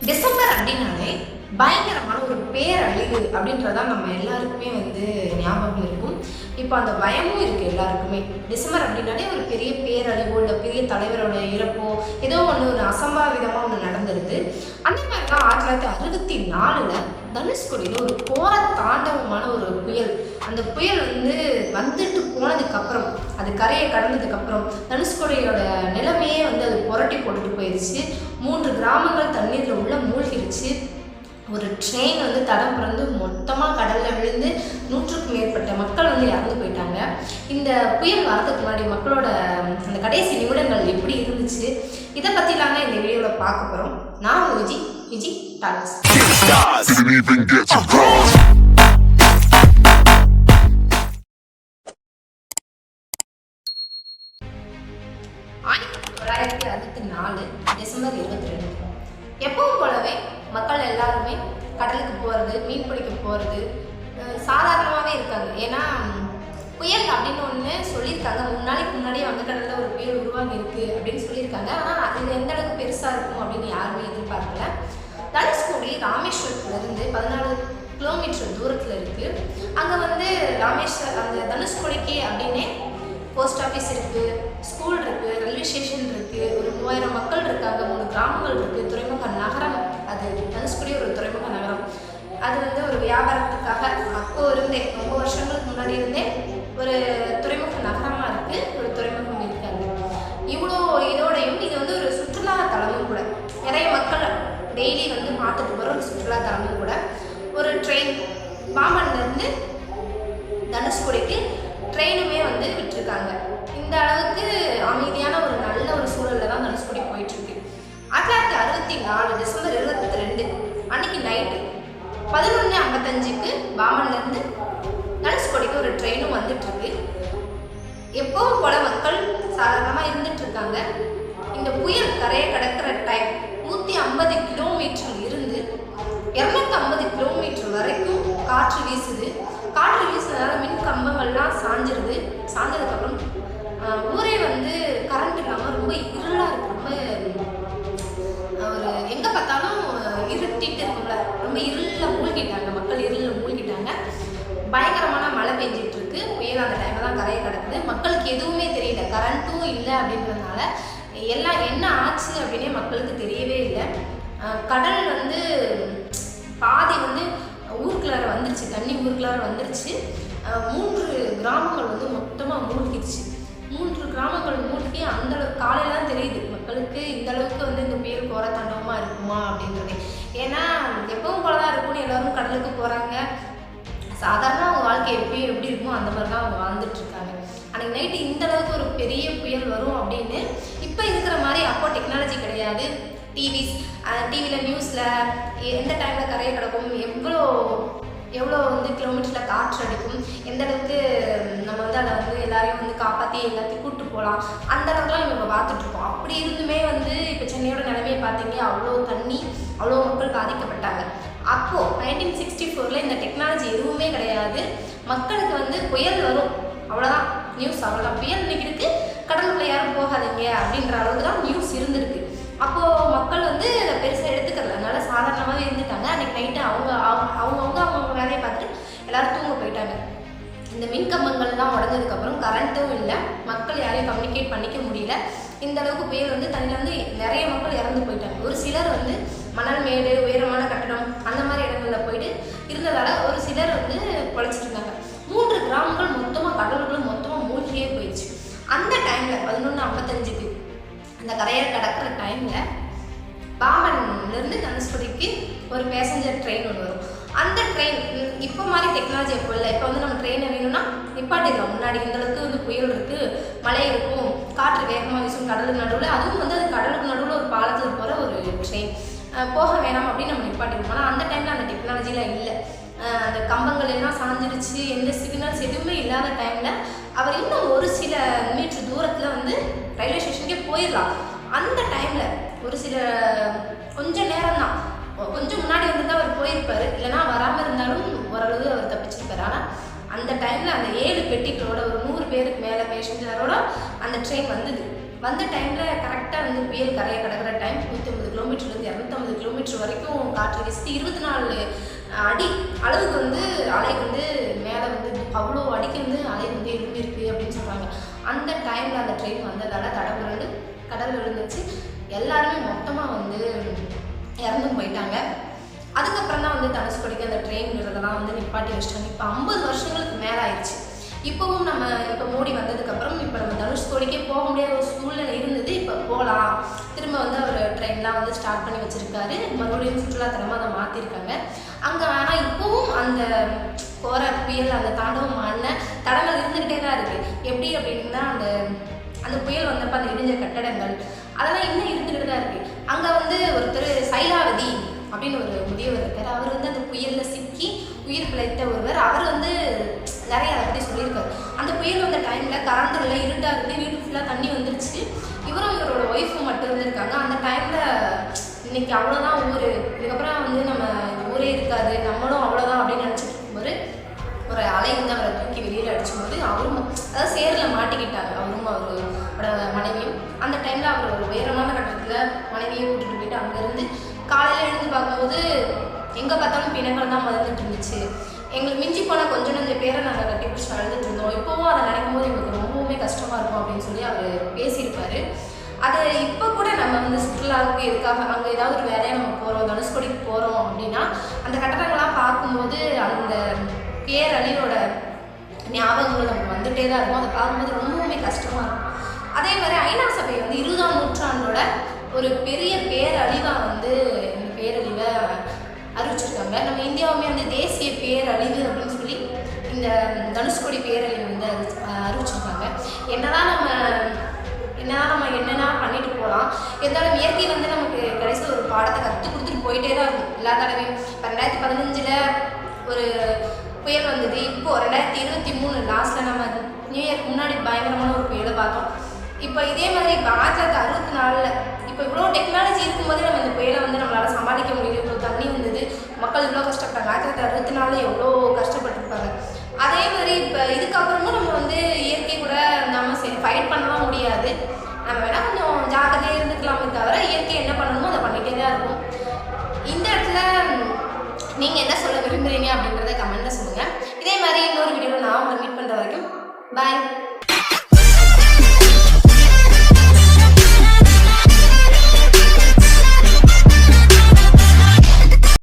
December அப்படின்னாலே பயங்கரமான ஒரு பேரழிவு அப்படின்றதான் நம்ம எல்லாருக்குமே வந்து ஞாபகம் இருக்கும். இப்போ அந்த பயமும் இருக்குது எல்லாருக்குமே. டிசம்பர் அப்படின்னாலே ஒரு பெரிய பேரழிவோ இல்லை பெரிய தலைவரோட இறப்போ ஏதோ ஒன்று ஒரு அசம்பா அந்த மாதிரி தான் ஆயிரத்தி தொள்ளாயிரத்தி அறுபத்தி நாலில் தனுஷ்கோடியில் ஒரு கோர தாண்டவமான ஒரு புயல். அந்த புயல் வந்து வந்துட்டு போனதுக்கப்புறம் அது கரையை கடந்ததுக்கப்புறம் தனுஷ்கோடியோட நிலைமையே வந்து அது புரட்டி போட்டுட்டு போயிடுச்சு மூன்று கிராமங்கள் தண்ணீரில் உள்ள மூழ்கிருச்சு. ஒரு ட்ரெயின் வந்து தடம் பிறந்து மொத்தமாக கடலில் விழுந்து நூற்றுக்கும் மேற்பட்ட மக்கள் வந்து இறந்து போயிட்டாங்க. இந்த புயல் வரதுக்கு முன்னாடி மக்களோட அந்த கடைசி நிமிடங்கள் எப்படி இருந்துச்சு இதை பற்றிலாங்க இந்த வீடியோவில் பார்க்க போகிறோம் நான் விஜி விஜி டாக்ஸ் ஆயிரத்தி தொள்ளாயிரத்தி அறுபத்தி நாலு டிசம்பர் இருபத்தி ரெண்டு. எப்பவும் போலவே மக்கள் எல்லாருமே கடலுக்கு போகிறது மீன் பிடிக்க போகிறது சாதாரணமாகவே இருக்காங்க. ஏன்னா புயல் அப்படின்னு ஒன்று சொல்லியிருக்காங்க. மூணு நாளைக்கு முன்னாடியே வங்கக்கடலில் ஒரு புயல் உருவாகி இருக்குது அப்படின்னு சொல்லியிருக்காங்க. ஆனால் இது எந்த அளவுக்கு பெருசாக இருக்கும் அப்படின்னு யாருமே எதிர்பார்க்கல. தனுஷ்கோடி ராமேஸ்வரத்துலேருந்து பதினாலு கிலோமீட்டர் தூரத்தில் இருக்குது அங்கே வந்து ராமேஸ்வர் அந்த தனுஷ்கோடிக்கு அப்படின்னே போஸ்ட் ஆஃபீஸ் இருக்குது ஸ்கூல் இருக்குது ரயில்வே ஸ்டேஷன் இருக்குது ஒரு மூவாயிரம் மக்கள் இருக்காங்க மூணு கிராமங்கள் இருக்குது துறைமுக நகரம் அது தனுஷ்கோடி ஒரு துறைமுக நகரம் அது வந்து ஒரு வியாபாரத்துக்காக அப்போ இருந்தே ரொம்ப வருஷங்களுக்கு முன்னாடி இருந்தே ஒரு துறைமுக நகரமாக இருக்குது ஒரு துறைமுகம் இருக்காங்க இவ்வளோ இதோடையும் இது வந்து ஒரு சுற்றுலா தலமும் கூட. நிறைய மக்கள் டெய்லி வந்து பார்த்துட்டு போகிற ஒரு சுற்றுலா தலமும் கூட. ஒரு ட்ரெயின் பாம்பன்லேருந்து தனுஷ்கோடிக்கு ட்ரெயினுமே வந்து விட்டுருக்காங்க. இந்த அளவுக்கு அமைதியான ஐம்பத்தஞ்சுக்கு பாமன்லேருந்து தனுஷ்கோடிக்கு ஒரு ட்ரெயினும் வந்துட்டுருக்கு. எப்பவும் போல மக்கள் சாதாரணமாக இருந்துட்டு இருக்காங்க இந்த புயல் கரையை கடக்கிற டைம் நூற்றி ஐம்பது கிலோமீட்டர் இருந்து இரநூத்தி ஐம்பது கிலோமீட்டர் வரைக்கும் காற்று வீசுது. காற்று வீசுனதால மின் கம்பங்கள்லாம் சாஞ்சிருது. சாஞ்சதுக்கப்புறம் ஊரே வந்து கரண்ட் இல்லாமல் ரொம்ப இருளாக இருக்கு. ரொம்ப ஒரு எங்கே பார்த்தாலும் இருட்டிட்டு இருக்கும்ல. ரொம்ப இருளில் மூழ்கிட்டாங்க மக்கள் இருளில் மூழ்கிட்டாங்க பயங்கரமான மழை பெஞ்சிட்டு இருக்கு புயல் அந்த டைமில் தான் கரையை கிடக்குது. மக்களுக்கு எதுவுமே தெரியல. கரண்ட்டும் இல்லை அப்படின்றதுனால எல்லாம் என்ன ஆச்சு அப்படின்னே மக்களுக்கு தெரியவே இல்லை. கடல் வந்து பாதி வந்து ஊருக்குள்ளார வந்துருச்சு. தண்ணி ஊருக்குள்ளார வந்துருச்சு. மூன்று கிராமங்கள் வந்து மொத்தமாக மூழ்கிடுச்சு மூன்று கிராமங்கள் மூழ்கி அந்த அளவுக்கு காலையில தான் தெரியுது. மக்களுக்கு இந்த அளவுக்கு வந்து இந்த புயல் போற தண்டவமாக இருக்குமா அப்படின்றது. ஏன்னா எப்பவும் போல தான் இருக்கும்னு எல்லாரும் கடலுக்கு போகிறாங்க சாதாரண அவங்க வாழ்க்கை எப்படி எப்படி இருக்குமோ அந்த மாதிரி தான் அவங்க வாழ்ந்துட்டு இருக்காங்க. அன்னைக்கு நைட்டு இந்த அளவுக்கு ஒரு பெரிய புயல் வரும் அப்படின்னு இப்போ இருக்கிற மாதிரி அப்போ டெக்னாலஜி கிடையாது. டிவிஸ் டிவியில் நியூஸில் எந்த டைமில் கரையை கிடக்கும் எவ்வளோ எவ்வளோ வந்து கிலோமீட்டரில் காற்று அடிக்கும் எந்த அளவுக்கு நம்ம வந்து அதை வந்து எல்லாரையும் வந்து காப்பாற்றி எல்லாத்தையும் கூப்பிட்டு போகலாம் அந்த அளவுக்குலாம் நம்ம பார்த்துட்ருக்கோம் அப்படி இருந்துமே வந்து இப்போ சென்னையோட நிலைமையை பார்த்தீங்க அவ்வளோ தண்ணி அவ்வளோ மக்கள் பாதிக்கப்பட்டாங்க. அப்போது நைன்டீன் சிக்ஸ்டி ஃபோரில் இந்த டெக்னாலஜி எதுவுமே கிடையாது. மக்களுக்கு வந்து புயல் வரும். அவ்வளோதான் நியூஸ் அவ்வளோதான் புயல் இன்னைக்கு இருக்கு. கடலுக்குள்ள யாரும் போகாதீங்க அப்படின்ற அளவுக்கு தான் நியூஸ் இருந்திருக்கு. அப்போது மக்கள் வந்து அதை பெருசாக எடுத்துக்கிறதுனால சாதாரணமாகவே இருந்துட்டாங்க. அன்னைக்கு நைட்டு அவங்க அவங்க அவங்கவுங்க அவங்கவுங்க வேலையை பார்த்துட்டு எல்லோரும் தூங்க போயிட்டாங்க. இந்த மின் கம்பங்கள்லாம் உடஞ்சதுக்கப்புறம் கரண்ட்டும் இல்லை. மக்கள் யாரையும் கம்யூனிகேட் பண்ணிக்க முடியல. இந்த அளவுக்கு புயல் வந்து தண்ணியில் வந்து நிறைய மக்கள் இறந்து போயிட்டாங்க. ஒரு சிலர் வந்து மணல் மேடு உயரமான கட்டடம் அந்த மாதிரி இடங்களில் போயிட்டு இருந்ததால ஒரு சிலர் வந்து பொழைச்சிட்டு இருந்தாங்க. மூன்று கிராமங்கள் மொத்தமாக கடலுக்குள்ள மொத்தமாக மூழ்கியே போயிடுச்சு. அந்த டைமில் பதினொன்று ஐம்பத்தஞ்சுக்கு அந்த கரையை கடக்கிற டைமில் பாமன்லேருந்து தனுஷ்கோடிக்கு ஒரு பேசஞ்சர் ட்ரெயின் ஒன்று வரும். அந்த ட்ரெயின் இப்போ மாதிரி டெக்னாலஜி எப்போ இல்லை. இப்போ வந்து நம்ம ட்ரெயினை வேணும்னா நிப்பாட்டிடலாம் முன்னாடி இந்த அளவுக்கு வந்து புயல் இருக்குது மழை இருக்கும் காற்று வேகமாக வீசும் கடலுக்கு நடுவில் அதுவும் வந்து அது கடலுக்கு நடுவில் ஒரு பாலத்தில் போகிற ஒரு ட்ரெயின் போக வேணாம் அப்படின்னு நம்ம நிப்பாட்டிருக்கோம். ஆனால் அந்த டைமில் அந்த டெக்னாலஜிலாம் இல்லை. அந்த கம்பங்கள் எல்லாம் சாஞ்சிருச்சு எந்த சிக்னல்ஸ் எதுவுமே இல்லாத டைமில் அவர் இன்னும் ஒரு சில மீட்டர் தூரத்தில் வந்து ரயில்வே ஸ்டேஷனுக்கே போயிடலாம். அந்த டைமில் ஒரு சில கொஞ்சம் நேரம் தான் கொஞ்சம் முன்னாடி வந்து அவர் போயிருப்பார். இல்லைன்னா வராமல் இருந்தாலும் ஓரளவு அவர் தப்பிச்சிருப்பார். ஆனால் அந்த டைமில் அந்த ஏழு பெட்டிகளோட ஒரு நூறு பேருக்கு மேலே பேசஞ்சரோட அந்த ட்ரெயின் வந்தது. வந்த டைமில் கரெக்டாக வந்து புயல் கரையை கிடக்கிற டைம் நூற்றி ஐம்பது கிலோமீட்டர்லேருந்து இரநூத்தம்பது கிலோமீட்டர் வரைக்கும் காற்று வீசி இருபத்தி நாலு அடி அளவுக்கு வந்து அலை வந்து மேலே வந்து அவ்வளோ அடிக்கு வந்து அலை வந்து எழுந்திருக்கு அப்படின்னு சொல்கிறாங்க அந்த டைமில் அந்த ட்ரெயின் வந்ததால் தடபுரண்டு கடல் விழுந்துச்சு எல்லாருமே மொத்தமாக வந்து இறந்தும் போயிட்டாங்க. அதுக்கப்புறம் தான் வந்து தனுஷ்கோடிக்கு அந்த ட்ரெயின்ங்கிறதெல்லாம் வந்து நிப்பாட்டி வச்சிட்டாங்க. இப்போ ஐம்பது வருஷம் இப்போவும் நம்ம இப்போ மோடி வந்ததுக்கப்புறம் இப்போ நம்ம தனுஷ்கோடிக்கே போக முடியாத ஒரு சூழ்நிலை இருந்தது. இப்போ போகலாம் திரும்ப வந்து அவர் ட்ரெயின்லாம் வந்து ஸ்டார்ட் பண்ணி வச்சுருக்காரு. மறுபடியும் சுற்றுலாத்தலமாக அதை மாற்றிருக்காங்க அங்கே ஆனால் இப்போவும் அந்த கோர புயல் அந்த தாண்டவம் ஆன தடங்கள் இருந்துக்கிட்டே தான் இருக்குது எப்படி அப்படின்னா அந்த அந்த புயல் வந்தப்போ அந்த இடிஞ்ச கட்டடங்கள் அதெல்லாம் இன்னும் இருந்துக்கிட்டு தான் இருக்குது அங்கே வந்து ஒருத்தர் சைலாவதி அப்படின்னு ஒரு முதியவர் இருக்கார். அவர் வந்து அந்த புயலில் சிக்கி உயிர் பிழைத்த ஒருவர். அவர் வந்து நிறைய அதை பற்றி சொல்லியிருக்காரு. அந்த புயல் வந்த டைமில் கரண்ட் இல்லை இருட்டாக இருந்து வீடு ஃபுல்லாக தண்ணி வந்துருச்சு. இவரும் இவரோட ஒய்ஃபும் மட்டும் இருந்திருக்காங்க. அந்த டைமில் இன்னைக்கு அவ்வளோதான் ஊர். இதுக்கப்புறம் வந்து நம்ம ஊரே இருக்காது. நம்மளும் அவ்வளோதான் அப்படின்னு நினச்சிட்டு இருக்கும்போது ஒரு அலை வந்து அவரை தூக்கி வெளியில் அடிச்சும்போது அவரும் அதாவது சேரில் மாட்டிக்கிட்டாங்க. அவரும் அவரோட மனைவியும். அந்த டைமில் அவர் ஒரு உயரமான கட்டத்தில் மனைவியை கூட்டிகிட்டு போயிட்டு அங்கேருந்து காலையில் எழுந்து பார்க்கும்போது எங்கே பார்த்தாலும் பிணங்கள் தான் மறந்துட்டு இருந்துச்சு. எங்களுக்கு மிஞ்சி போன கொஞ்சம் நஞ்ச பேரை நாங்கள் கட்டி பிடிச்சி வளர்ந்துட்டு இருந்தோம். இப்போவும் அதை நினைக்கும் போது எங்களுக்கு ரொம்பவுமே கஷ்டமாக இருக்கும் அப்படின்னு சொல்லி அவர் பேசியிருப்பார். அது இப்போ கூட நம்ம வந்து சுற்றுலாவுக்கு எதுக்காக அங்கே ஏதாவது ஒரு வேலையாக நம்ம போகிறோம் தனுஷ்கோடிக்கு போகிறோம் அப்படின்னா அந்த கட்டடங்கள்லாம் பார்க்கும்போது அந்த பேரழிவோட ஞாபகங்கள் நமக்கு வந்துட்டே தான் இருக்கும். அதை பார்க்கும்போது ரொம்பவுமே கஷ்டமாக இருக்கும். அதே மாதிரி ஐநா சபை வந்து இருபதாம் நூற்றாண்டோட ஒரு பெரிய பேரழிவாக வந்து இந்த பேரழிவை அறிவிச்சிருக்காங்க நம்ம இந்தியாவுமே வந்து தேசிய பேரழிவு அப்படின்னு சொல்லி இந்த தனுஷ்கோடி பேரழிவு வந்து அறிவிச்சிருக்காங்க. என்னதான் நம்ம என்னதான் நம்ம என்னென்ன பண்ணிட்டு போகலாம் இருந்தாலும் இயற்கை வந்து நமக்கு கடைசியில் ஒரு பாடத்தை கற்றுக் கொடுத்துட்டு போயிட்டே தான் இருக்கும். எல்லா தடவையும் இப்போ ரெண்டாயிரத்தி பதினஞ்சில் ஒரு புயல் வந்தது. இப்போ ரெண்டாயிரத்தி இருபத்தி மூணு லாஸ்ட்டில் நம்ம நியூ இயர்க்கு முன்னாடி பயங்கரமான ஒரு புயலை பார்த்தோம். இப்போ இதே மாதிரி இப்போ ஆயிரத்தி தொள்ளாயிரத்தி அறுபத்தி நாலில் இப்போ இவ்வளோ டெக்னாலஜி இருக்கும்போது நம்ம இந்த புயலை வந்து நம்மளால் சமாளிக்க முடியல இவ்வளோ தண்ணி வந்தது. மக்கள் இவ்வளோ கஷ்டப்பட்டாங்க. ஆயிரத்தி அறுபத்தி நாலு எவ்வளோ கஷ்டப்பட்டிருப்பாங்க. அதே மாதிரி இப்போ இதுக்கப்புறமும் நம்ம வந்து இயற்கை கூட நம்ம சரி ஃபைட் பண்ணலாம் முடியாது. நம்ம வேணால் கொஞ்சம் ஜாக்கிரதையாக இருந்துக்கலாமே தவிர இயற்கை என்ன பண்ணணுமோ அதை பண்ணிகிட்டே தான் இருக்கும். இந்த இடத்துல நீங்கள் என்ன சொல்ல விரும்புகிறீங்க அப்படின்றத கமெண்ட்டில் சொல்லுங்கள் இதே மாதிரி இன்னொரு வீடியோவில் நான் உங்களை மீட் பண்ணுற வரைக்கும் பாய்